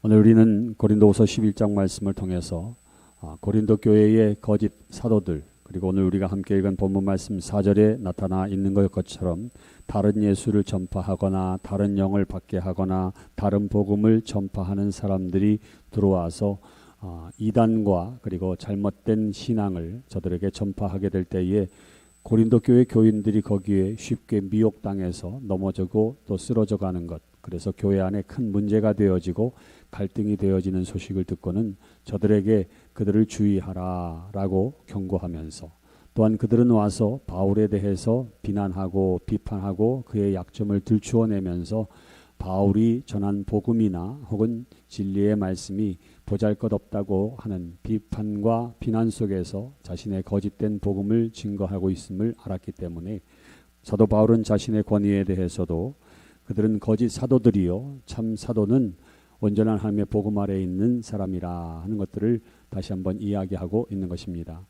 오늘 우리는 고린도후서 11장 말씀을 통해서 아, 고린도 교회의 거짓 사도들 그리고 오늘 우리가 함께 읽은 본문 말씀 4절에 나타나 있는 것처럼 다른 예수를 전파하거나 다른 영을 받게 하거나 다른 복음을 전파하는 사람들이 들어와서 아, 이단과 그리고 잘못된 신앙을 저들에게 전파하게 될 때에 고린도 교회 교인들이 거기에 쉽게 미혹당해서 넘어지고 또 쓰러져 가는 것. 그래서 교회 안에 큰 문제가 되어지고 갈등이 되어지는 소식을 듣고는 저들에게 그들을 주의하라라고 경고하면서 또한 그들은 와서 바울에 대해서 비난하고 비판하고 그의 약점을 들추어내면서 바울이 전한 복음이나 혹은 진리의 말씀이 보잘 것 없다고 하는 비판과 비난 속에서 자신의 거짓된 복음을 증거하고 있음을 알았기 때문에 사도 바울은 자신의 권위에 대해서도 그들은 거짓 사도들이요 참 사도는 온전한 하나님의 복음 아래에 있는 사람이라 하는 것들을 다시 한번 이야기하고 있는 것입니다.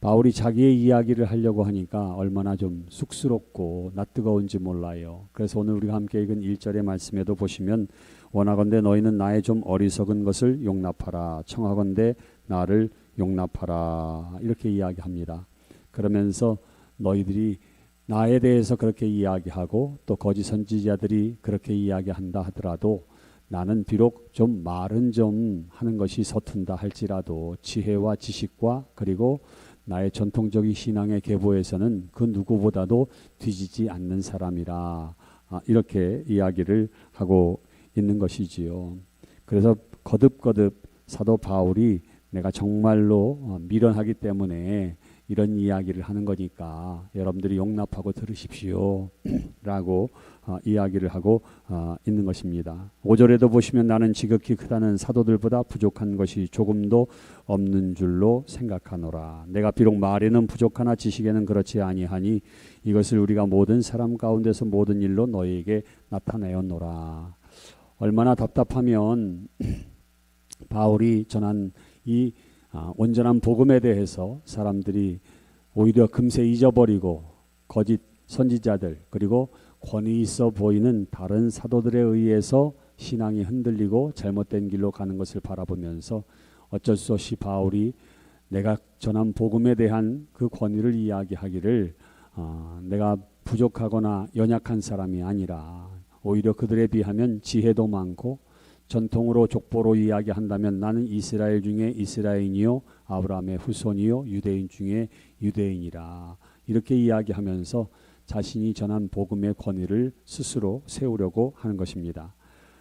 바울이 자기의 이야기를 하려고 하니까 얼마나 좀 쑥스럽고 낯뜨거운지 몰라요. 그래서 오늘 우리가 함께 읽은 1절의 말씀에도 보시면 원하건대 너희는 나의 좀 어리석은 것을 용납하라 청하건대 나를 용납하라 이렇게 이야기합니다. 그러면서 너희들이 나에 대해서 그렇게 이야기하고 또 거짓 선지자들이 그렇게 이야기한다 하더라도 나는 비록 좀 말은 좀 하는 것이 서툰다 할지라도 지혜와 지식과 그리고 나의 전통적인 신앙의 계보에서는 그 누구보다도 뒤지지 않는 사람이라 아, 이렇게 이야기를 하고 있는 것이지요. 그래서 거듭거듭 사도 바울이 내가 정말로 어, 미련하기 때문에 이런 이야기를 하는 거니까 여러분들이 용납하고 들으십시오. 라고 어, 이야기를 하고 어, 있는 것입니다. 5절에도 보시면 나는 지극히 크다는 사도들보다 부족한 것이 조금도 없는 줄로 생각하노라. 내가 비록 말에는 부족하나 지식에는 그렇지 아니하니 이것을 우리가 모든 사람 가운데서 모든 일로 너희에게 나타내었노라. 얼마나 답답하면 바울이 전한 이 아, 온전한 복음에 대해서 사람들이 오히려 금세 잊어버리고 거짓 선지자들 그리고 권위 있어 보이는 다른 사도들에 의해서 신앙이 흔들리고 잘못된 길로 가는 것을 바라보면서 어쩔 수 없이 바울이 내가 전한 복음에 대한 그 권위를 이야기하기를 어, 내가 부족하거나 연약한 사람이 아니라 오히려 그들에 비하면 지혜도 많고 전통으로 족보로 이야기한다면 나는 이스라엘 중에 이스라엘이요 아브라함의 후손이요 유대인 중에 유대인이라 이렇게 이야기하면서 자신이 전한 복음의 권위를 스스로 세우려고 하는 것입니다.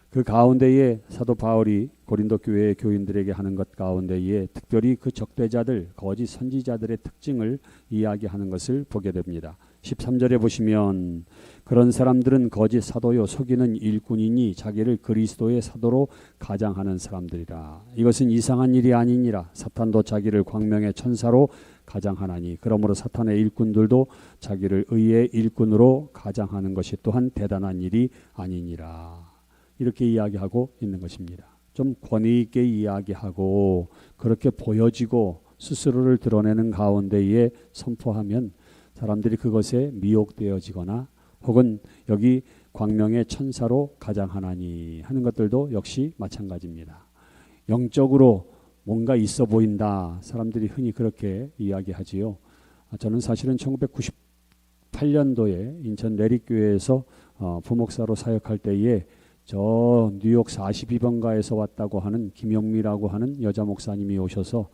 그 가운데에 사도 바울이 고린도 교회의 교인들에게 하는 것 가운데에 특별히 그 적대자들 거짓 선지자들의 특징을 이야기하는 것을 보게 됩니다. 13절에 보시면 그런 사람들은 거짓 사도요 속이는 일꾼이니 자기를 그리스도의 사도로 가장하는 사람들이라. 이것은 이상한 일이 아니니라. 사탄도 자기를 광명의 천사로 가장하나니 그러므로 사탄의 일꾼들도 자기를 의의 일꾼으로 가장하는 것이 또한 대단한 일이 아니니라. 이렇게 이야기하고 있는 것입니다. 좀 권위 있게 이야기하고 그렇게 보여지고 스스로를 드러내는 가운데에 선포하면 사람들이 그것에 미혹되어지거나 혹은 여기 광명의 천사로 가장하나니 하는 것들도 역시 마찬가지입니다. 영적으로 뭔가 있어 보인다. 사람들이 흔히 그렇게 이야기하지요. 아, 저는 사실은 1998년도에 인천 내리교회에서 어, 부목사로 사역할 때에 저 뉴욕 42번가에서 왔다고 하는 김영미라고 하는 여자 목사님이 오셔서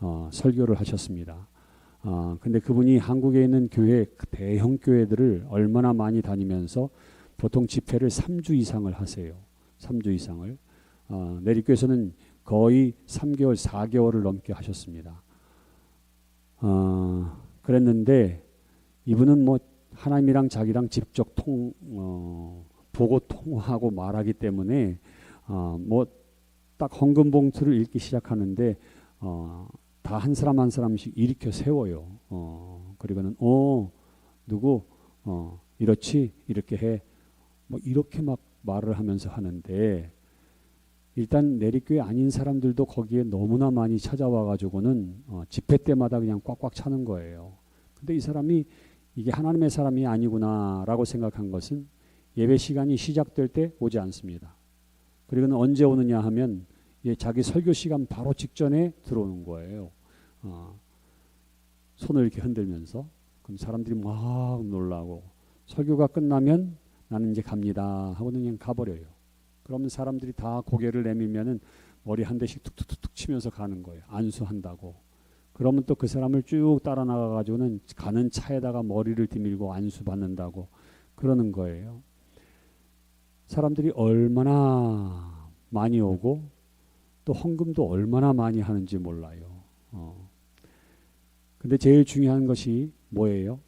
어, 설교를 하셨습니다. 어, 근데 그분이 한국에 있는 교회 그 대형 교회들을 얼마나 많이 다니면서 보통 집회를 3주 이상을 하세요. 3주 이상을. 어, 내리교에서는 거의 3개월, 4개월을 넘게 하셨습니다. 어, 그랬는데 이분은 뭐 하나님이랑 자기랑 직접 통 어, 보고 통하고 말하기 때문에 어, 뭐딱 헌금 봉투를 읽기 시작하는데 어, 다 한 사람 한 사람씩 일으켜 세워요. 어, 그리고는 어 누구 어 이렇지 이렇게 해. 뭐 이렇게 막 말을 하면서 하는데 일단 내리교회 아닌 사람들도 거기에 너무나 많이 찾아와 가지고는 어, 집회 때마다 그냥 꽉꽉 차는 거예요. 근데 이 사람이 이게 하나님의 사람이 아니구나라고 생각한 것은 예배 시간이 시작될 때 오지 않습니다. 그리고는 언제 오느냐 하면 예, 자기 설교 시간 바로 직전에 들어오는 거예요. 어, 손을 이렇게 흔들면서 그럼 사람들이 막 놀라고 설교가 끝나면 나는 이제 갑니다 하고 그냥 가버려요. 그러면 사람들이 다 고개를 내밀면은 머리 한 대씩 툭툭툭툭 치면서 가는 거예요. 안수한다고. 그러면 또 그 사람을 쭉 따라 나가 가지고는 가는 차에다가 머리를 디밀고 안수 받는다고 그러는 거예요. 사람들이 얼마나 많이 오고 또 헌금도 얼마나 많이 하는지 몰라요. 어. 근데 제일 중요한 것이 뭐예요?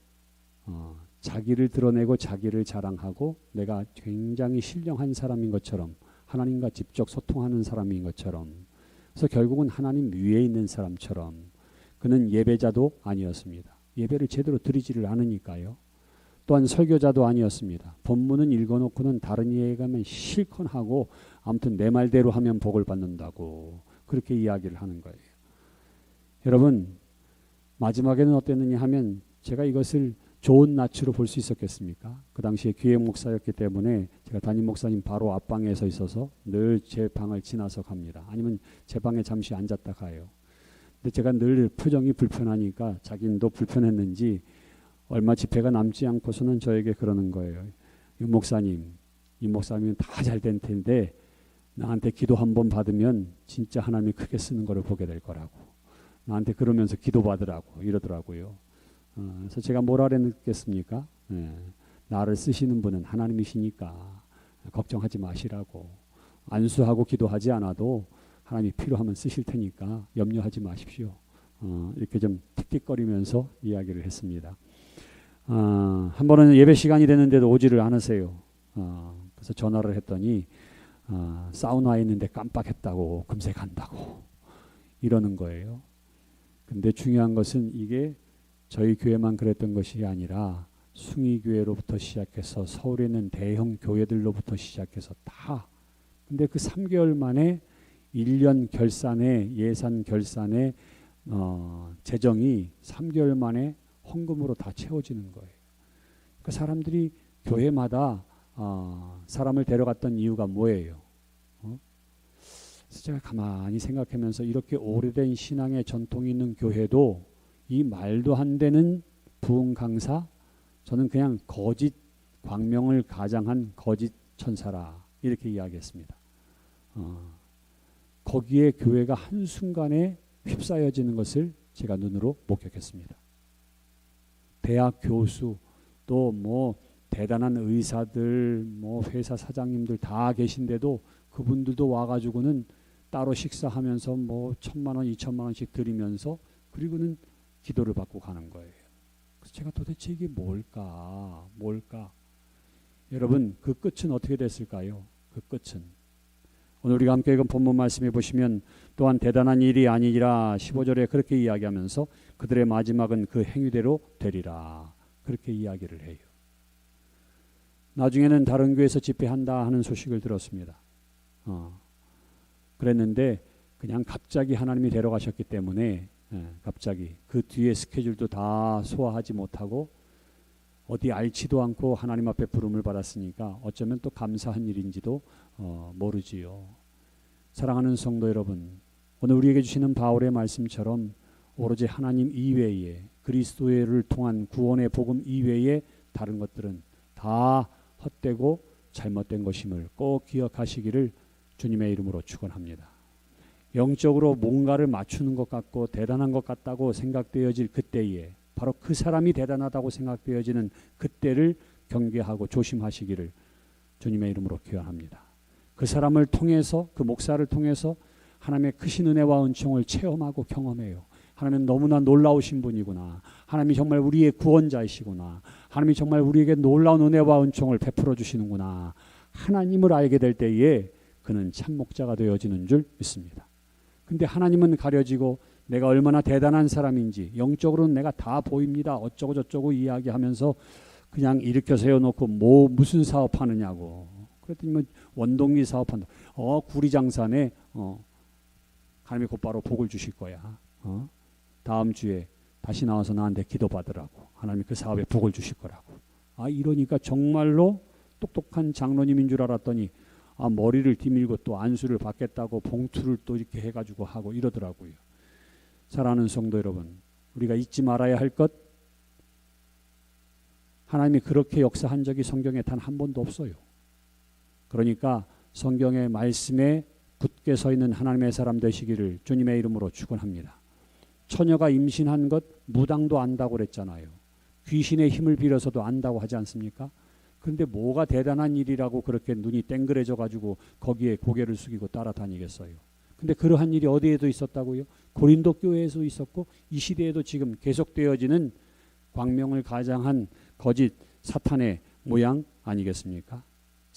어, 자기를 드러내고 자기를 자랑하고 내가 굉장히 신령한 사람인 것처럼 하나님과 직접 소통하는 사람인 것처럼 그래서 결국은 하나님 위에 있는 사람처럼 그는 예배자도 아니었습니다. 예배를 제대로 드리지를 않으니까요. 또한 설교자도 아니었습니다. 본문은 읽어놓고는 다른 이야기 가면 실컷 하고 아무튼 내 말대로 하면 복을 받는다고 그렇게 이야기를 하는 거예요. 여러분 마지막에는 어땠느냐 하면 제가 이것을 좋은 낯으로 볼 수 있었겠습니까? 그 당시에 기획 목사였기 때문에 제가 담임 목사님 바로 앞방에 서 있어서 늘 제 방을 지나서 갑니다. 아니면 제 방에 잠시 앉았다 가요. 근데 제가 늘 표정이 불편하니까 자기도 불편했는지 얼마 집회가 남지 않고서는 저에게 그러는 거예요. 이 목사님, 이 목사님은 다잘 된 텐데 나한테 기도 한 번 받으면 진짜 하나님이 크게 쓰는 거를 보게 될 거라고. 나한테 그러면서 기도 받으라고 이러더라고요. 어, 그래서 제가 뭐라 그랬겠습니까? 예, 나를 쓰시는 분은 하나님이시니까 걱정하지 마시라고 안수하고 기도하지 않아도 하나님이 필요하면 쓰실 테니까 염려하지 마십시오. 어, 이렇게 좀 틱틱거리면서 이야기를 했습니다. 어, 한 번은 예배 시간이 됐는데도 오지를 않으세요. 어, 그래서 전화를 했더니 어, 사우나에 있는데 깜빡했다고 금세 간다고 이러는 거예요. 근데 중요한 것은 이게 저희 교회만 그랬던 것이 아니라 숭의교회로부터 시작해서 서울에 있는 대형 교회들로부터 시작해서 다 근데 그 3개월 만에 1년 결산에 예산 결산에 어, 재정이 3개월 만에 헌금으로 다 채워지는 거예요. 그 사람들이 교회마다 어, 사람을 데려갔던 이유가 뭐예요? 어? 제가 가만히 생각하면서 이렇게 오래된 신앙의 전통이 있는 교회도 이 말도 안 되는 부흥 강사 저는 그냥 거짓 광명을 가장한 거짓 천사라 이렇게 이야기했습니다. 어, 거기에 교회가 한 순간에 휩싸여지는 것을 제가 눈으로 목격했습니다. 대학 교수 또 뭐 대단한 의사들 뭐 회사 사장님들 다 계신데도 그분들도 와가지고는 따로 식사하면서 뭐 천만 원, 이천만 원씩 드리면서 그리고는 기도를 받고 가는 거예요. 그래서 제가 도대체 이게 뭘까? 뭘까? 여러분 그 끝은 어떻게 됐을까요? 그 끝은 오늘 우리가 함께 읽은 본문 말씀해 보시면 또한 대단한 일이 아니라 15절에 그렇게 이야기하면서 그들의 마지막은 그 행위대로 되리라 그렇게 이야기를 해요. 나중에는 다른 교회에서 집회한다 하는 소식을 들었습니다. 어, 그랬는데 그냥 갑자기 하나님이 데려가셨기 때문에 예, 갑자기 그 뒤에 스케줄도 다 소화하지 못하고 어디 알지도 않고 하나님 앞에 부름을 받았으니까 어쩌면 또 감사한 일인지도 어, 모르지요. 사랑하는 성도 여러분, 오늘 우리에게 주시는 바울의 말씀처럼 오로지 하나님 이외에 그리스도를 통한 구원의 복음 이외에 다른 것들은 다 헛되고 잘못된 것임을 꼭 기억하시기를 주님의 이름으로 축원합니다. 영적으로 뭔가를 맞추는 것 같고 대단한 것 같다고 생각되어질 그때에 바로 그 사람이 대단하다고 생각되어지는 그때를 경계하고 조심하시기를 주님의 이름으로 기원합니다. 그 사람을 통해서 그 목사를 통해서 하나님의 크신 은혜와 은총을 체험하고 경험해요. 하나님은 너무나 놀라우신 분이구나. 하나님이 정말 우리의 구원자이시구나. 하나님이 정말 우리에게 놀라운 은혜와 은총을 베풀어 주시는구나. 하나님을 알게 될 때에 그는 참 목자가 되어지는 줄 믿습니다. 근데 하나님은 가려지고 내가 얼마나 대단한 사람인지 영적으로는 내가 다 보입니다. 어쩌고 저쩌고 이야기하면서 그냥 일으켜 세워놓고 뭐 무슨 사업 하느냐고. 그랬더니 뭐 원동리 사업한다. 어 구리장산에 어 하나님이 곧바로 복을 주실 거야. 어 다음 주에 다시 나와서 나한테 기도 받으라고. 하나님이 그 사업에 복을 주실 거라고. 아 이러니까 정말로 똑똑한 장로님인 줄 알았더니 아, 머리를 뒤밀고 또 안수를 받겠다고 봉투를 또 이렇게 해가지고 하고 이러더라고요. 사랑하는 성도 여러분, 우리가 잊지 말아야 할 것, 하나님이 그렇게 역사한 적이 성경에 단 한 번도 없어요. 그러니까 성경의 말씀에 굳게 서 있는 하나님의 사람 되시기를 주님의 이름으로 축원합니다. 처녀가 임신한 것 무당도 안다고 그랬잖아요. 귀신의 힘을 빌어서도 안다고 하지 않습니까? 그런데 뭐가 대단한 일이라고 그렇게 눈이 땡그레져 가지고 거기에 고개를 숙이고 따라다니겠어요. 근데 그러한 일이 어디에도 있었다고요? 고린도 교회에서 있었고 이 시대에도 지금 계속되어지는 광명을 가장한 거짓 사탄의 모양 아니겠습니까?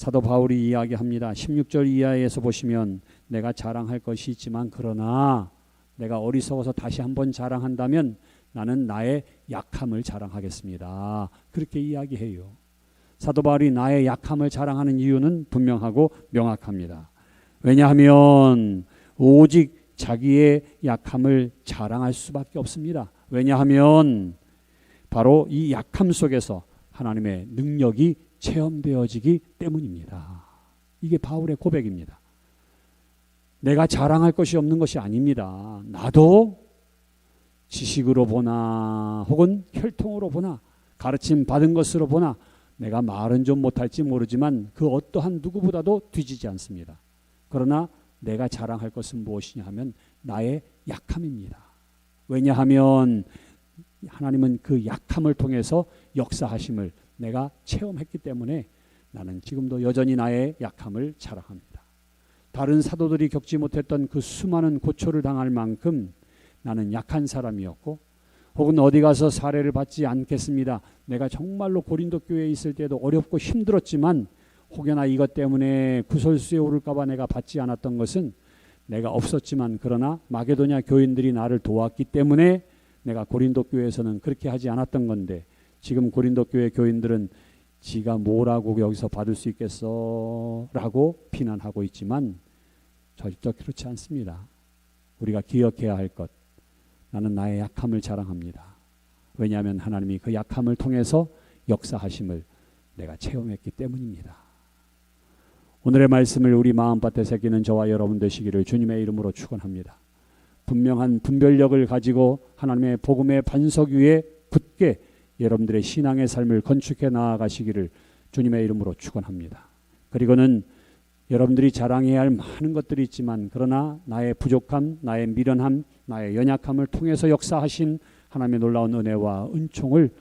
사도 바울이 이야기합니다. 16절 이하에서 보시면 내가 자랑할 것이 있지만 그러나 내가 어리석어서 다시 한번 자랑한다면 나는 나의 약함을 자랑하겠습니다. 그렇게 이야기해요. 사도 바울이 나의 약함을 자랑하는 이유는 분명하고 명확합니다. 왜냐하면 오직 자기의 약함을 자랑할 수밖에 없습니다. 왜냐하면 바로 이 약함 속에서 하나님의 능력이 체험되어지기 때문입니다. 이게 바울의 고백입니다. 내가 자랑할 것이 없는 것이 아닙니다. 나도 지식으로 보나 혹은 혈통으로 보나 가르침 받은 것으로 보나 내가 말은 좀 못할지 모르지만 그 어떠한 누구보다도 뒤지지 않습니다. 그러나 내가 자랑할 것은 무엇이냐 하면 나의 약함입니다. 왜냐하면 하나님은 그 약함을 통해서 역사하심을 내가 체험했기 때문에 나는 지금도 여전히 나의 약함을 자랑합니다. 다른 사도들이 겪지 못했던 그 수많은 고초를 당할 만큼 나는 약한 사람이었고 혹은 어디 가서 사례를 받지 않겠습니다. 내가 정말로 고린도 교회에 있을 때도 어렵고 힘들었지만 혹여나 이것 때문에 구설수에 오를까봐 내가 받지 않았던 것은 내가 없었지만 그러나 마게도냐 교인들이 나를 도왔기 때문에 내가 고린도 교회에서는 그렇게 하지 않았던 건데 지금 고린도 교회 교인들은 지가 뭐라고 여기서 받을 수 있겠어라고 비난하고 있지만 절대 그렇지 않습니다. 우리가 기억해야 할 것. 나는 나의 약함을 자랑합니다. 왜냐하면 하나님이 그 약함을 통해서 역사하심을 내가 체험했기 때문입니다. 오늘의 말씀을 우리 마음밭에 새기는 저와 여러분 되시기를 주님의 이름으로 축원합니다. 분명한 분별력을 가지고 하나님의 복음의 반석 위에 굳게 여러분들의 신앙의 삶을 건축해 나아가시기를 주님의 이름으로 축원합니다. 그리고는 여러분들이 자랑해야 할 많은 것들이 있지만 그러나 나의 부족함, 나의 미련함, 나의 연약함을 통해서 역사하신 하나님의 놀라운 은혜와 은총을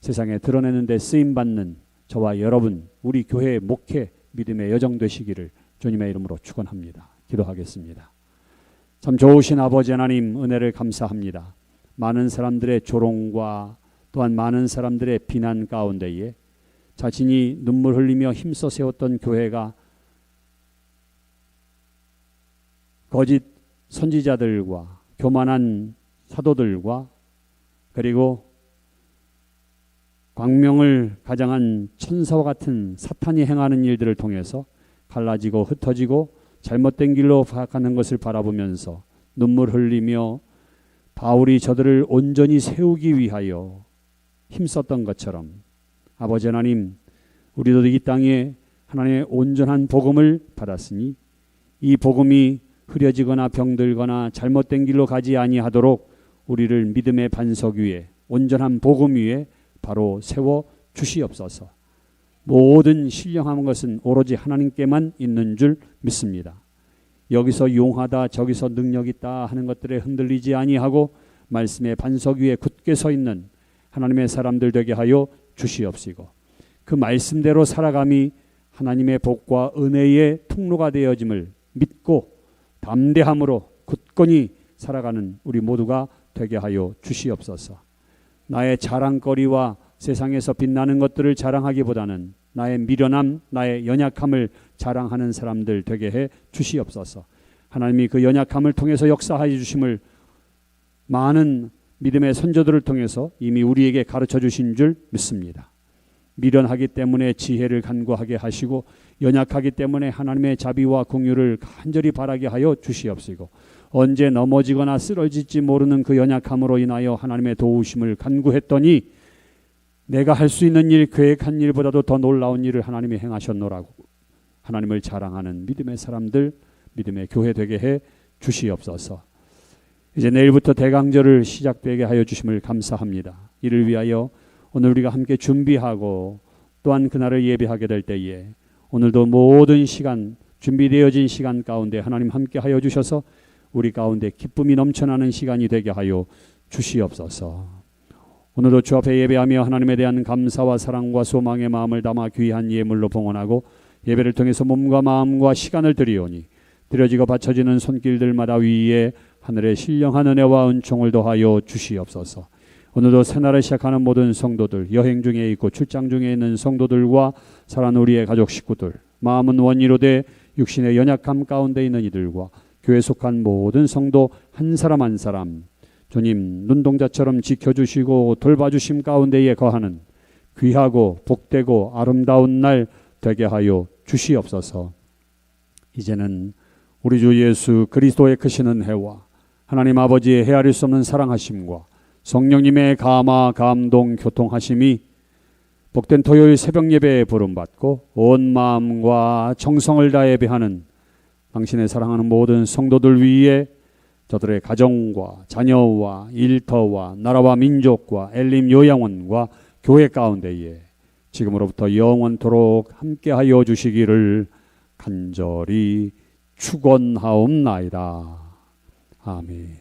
세상에 드러내는 데 쓰임 받는 저와 여러분 우리 교회의 목회 믿음의 여정 되시기를 주님의 이름으로 축원합니다. 기도하겠습니다. 참 좋으신 아버지 하나님 은혜를 감사합니다. 많은 사람들의 조롱과 또한 많은 사람들의 비난 가운데에 자신이 눈물 흘리며 힘써 세웠던 교회가 거짓 선지자들과 교만한 사도들과 그리고 광명을 가장한 천사와 같은 사탄이 행하는 일들을 통해서 갈라지고 흩어지고 잘못된 길로 가는 것을 바라보면서 눈물 흘리며 바울이 저들을 온전히 세우기 위하여 힘썼던 것처럼 아버지 하나님 우리도 이 땅에 하나님의 온전한 복음을 받았으니 이 복음이 흐려지거나 병들거나 잘못된 길로 가지 아니하도록 우리를 믿음의 반석 위에 온전한 복음 위에 바로 세워 주시옵소서. 모든 신령한 것은 오로지 하나님께만 있는 줄 믿습니다. 여기서 용하다 저기서 능력 있다 하는 것들에 흔들리지 아니하고 말씀의 반석 위에 굳게 서 있는 하나님의 사람들 되게 하여 주시옵시고 그 말씀대로 살아감이 하나님의 복과 은혜의 통로가 되어짐을 믿고 담대함으로 굳건히 살아가는 우리 모두가 되게 하여 주시옵소서. 나의 자랑거리와 세상에서 빛나는 것들을 자랑하기보다는 나의 미련함, 나의 연약함을 자랑하는 사람들 되게 해 주시옵소서. 하나님이 그 연약함을 통해서 역사하여 주심을 많은 믿음의 선조들을 통해서 이미 우리에게 가르쳐 주신 줄 믿습니다. 미련하기 때문에 지혜를 간구하게 하시고 연약하기 때문에 하나님의 자비와 공유를 간절히 바라게 하여 주시옵시고 언제 넘어지거나 쓰러질지 모르는 그 연약함으로 인하여 하나님의 도우심을 간구했더니 내가 할 수 있는 일, 계획한 일보다도 더 놀라운 일을 하나님이 행하셨노라고 하나님을 자랑하는 믿음의 사람들, 믿음의 교회 되게 해 주시옵소서. 이제 내일부터 대강절을 시작되게 하여 주심을 감사합니다. 이를 위하여 오늘 우리가 함께 준비하고 또한 그날을 예배하게 될 때에 오늘도 모든 시간 준비되어진 시간 가운데 하나님 함께 하여 주셔서 우리 가운데 기쁨이 넘쳐나는 시간이 되게 하여 주시옵소서. 오늘도 주 앞에 예배하며 하나님에 대한 감사와 사랑과 소망의 마음을 담아 귀한 예물로 봉헌하고 예배를 통해서 몸과 마음과 시간을 드리오니 드려지고 바쳐지는 손길들마다 위에 하늘의 신령한 은혜와 은총을 더하여 주시옵소서. 오늘도 새날을 시작하는 모든 성도들, 여행 중에 있고 출장 중에 있는 성도들과 사랑하는 우리의 가족 식구들, 마음은 원이로 돼 육신의 연약함 가운데 있는 이들과 교회 속한 모든 성도 한 사람 한 사람 주님 눈동자처럼 지켜주시고 돌봐주심 가운데에 거하는 귀하고 복되고 아름다운 날 되게 하여 주시옵소서. 이제는 우리 주 예수 그리스도의 크시는 해와 하나님 아버지의 헤아릴 수 없는 사랑하심과 성령님의 감화 감동 교통하심이 복된 토요일 새벽 예배에 부름받고 온 마음과 정성을 다해 예배하는 당신의 사랑하는 모든 성도들 위에 저들의 가정과 자녀와 일터와 나라와 민족과 엘림 요양원과 교회 가운데에 지금으로부터 영원토록 함께하여 주시기를 간절히 축원하옵나이다. 아멘.